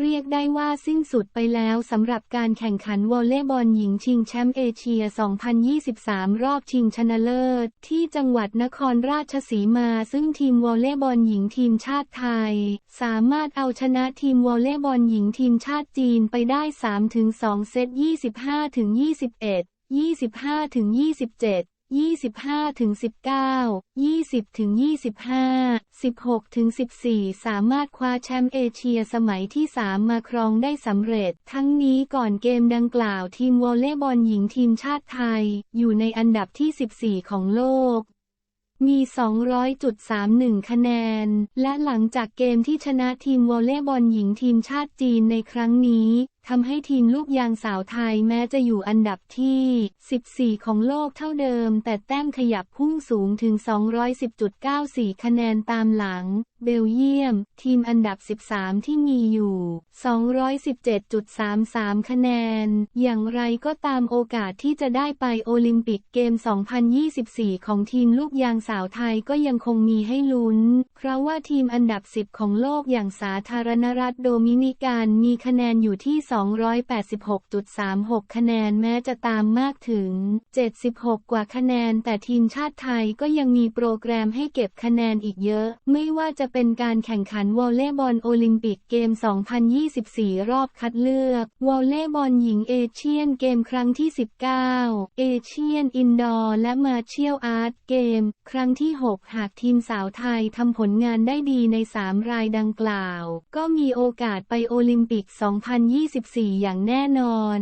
เรียกได้ว่าสิ้นสุดไปแล้วสำหรับการแข่งขันวอลเลย์บอลหญิงชิงแชมป์เอเชีย 2023 รอบชิงชนะเลิศ ที่จังหวัดนครราชสีมา ซึ่งทีมวอลเลย์บอลหญิงทีมชาติไทย สามารถเอาชนะทีมวอลเลย์บอลหญิงทีมชาติจีนไปได้ 3-2 เซต 25-21 25-27 25ถึง19 20ถึง25 16ถึง14 สามารถคว้าแชมป์เอเชียสมัยที่ 3 มาครองได้สำเร็จ ทั้งนี้ก่อนเกมดังกล่าวทีมวอลเลย์บอลหญิงทีมชาติไทย อยู่ในอันดับที่ 14 ของโลกมี 200.31 คะแนน และหลังจากเกมที่ชนะทีมวอลเลย์บอลหญิงทีมชาติจีนในครั้งนี้ ทำให้ทีมลูกยางสาวไทยแม้จะอยู่อันดับที่ 14 ของโลกเท่าเดิม แต่แต้มขยับพุ่งสูงถึง 210.94 คะแนนตามหลัง เบลเยียม ทีมอันดับ 13 ที่มีอยู่ 217.33 คะแนน อย่างไรก็ตามโอกาสที่จะได้ไปโอลิมปิกเกม 2024 ของทีมลูกยางสาวไทยก็ยังคงมีให้ลุ้น เพราะว่าทีมอันดับ 10 ของโลกอย่างสาธารณรัฐโดมินิกันมีคะแนนอยู่ที่286.36 คะแนนแม้จะตามมากถึง 76 กว่าคะแนน แต่ทีมชาติไทยก็ยังมีโปรแกรมให้เก็บคะแนนอีกเยอะ ไม่ว่าจะเป็นการแข่งขันวอลเลย์บอลโอลิมปิกเกม 2024 รอบคัดเลือก วอลเลย์บอลหญิงเอเชียนเกมครั้งที่ 19 เอเชียนอินดอร์และมาเชียลอาร์ตเกม ครั้งที่ 6 หากทีมสาวไทยทำผลงานได้ดีใน 3 รายดังกล่าว ก็มีโอกาสไปโอลิมปิก 2024อย่างแน่นอน